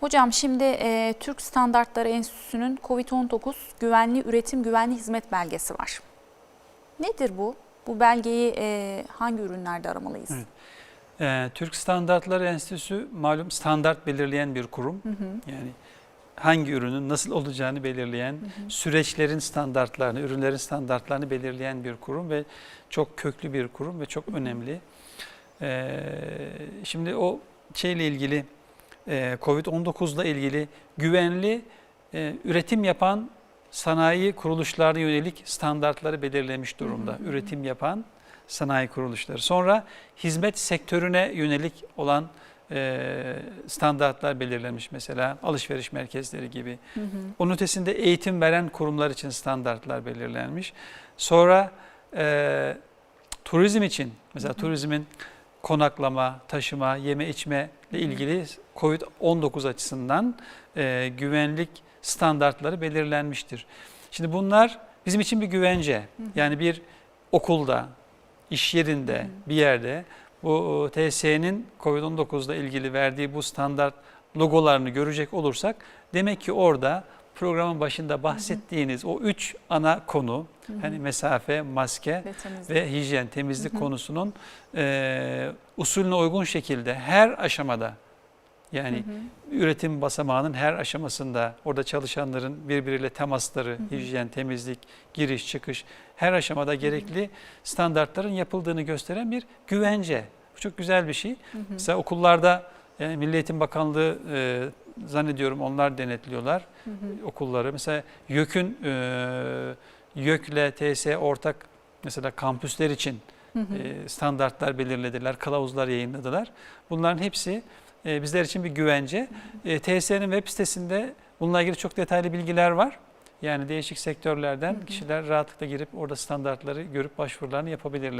Hocam şimdi e, Türk Standartları Enstitüsü'nün COVID-19 Güvenli Üretim Güvenli Hizmet Belgesi var. Nedir bu? Bu belgeyi e, hangi ürünlerde aramalıyız? Evet. Ee, Türk Standartları Enstitüsü malum standart belirleyen bir kurum. Hı hı. Yani hangi ürünün nasıl olacağını belirleyen, süreçlerin standartlarını, ürünlerin standartlarını belirleyen bir kurum ve çok köklü bir kurum ve çok önemli. Ee, şimdi o şeyle ilgili, e, Covid-19 ile ilgili güvenli e, üretim yapan sanayi kuruluşlarına yönelik standartları belirlemiş durumda. Hı hı. Üretim yapan sanayi kuruluşları. Sonra hizmet sektörüne yönelik olan e, standartlar belirlenmiş mesela alışveriş merkezleri gibi. Hı hı. Onun ötesinde eğitim veren kurumlar için standartlar belirlenmiş. Sonra e, turizm için mesela Hı hı. turizmin konaklama, taşıma, yeme içme ile ilgili COVID-19 açısından e, güvenlik standartları belirlenmiştir. Şimdi bunlar bizim için bir güvence. Yani bir okulda, iş yerinde, bir yerde bu TSE'nin COVID-19 ile ilgili verdiği bu standart logolarını görecek olursak demek ki orada programın başında bahsettiğiniz o üç ana konu Hı hı. hani mesafe, maske Ve temizlik. ve hijyen, temizlik Hı hı. konusunun e, usulüne uygun şekilde her aşamada yani Hı hı. üretim basamağının her aşamasında orada çalışanların birbiriyle temasları, Hı hı. hijyen, temizlik, giriş, çıkış her aşamada gerekli standartların yapıldığını gösteren bir güvence. Bu çok güzel bir şey. Hı hı. Mesela okullarda yani Milli Eğitim Bakanlığı e, zannediyorum onlar denetliyorlar Hı hı. okulları. Mesela YÖK'ün e, YÖK'le TS ortak mesela kampüsler için Hı hı. e, standartlar belirlediler, kılavuzlar yayınladılar. Bunların hepsi e, bizler için bir güvence. E, TSE'nin web sitesinde bununla ilgili çok detaylı bilgiler var. Yani değişik sektörlerden Hı hı. kişiler rahatlıkla girip orada standartları görüp başvurularını yapabilirler.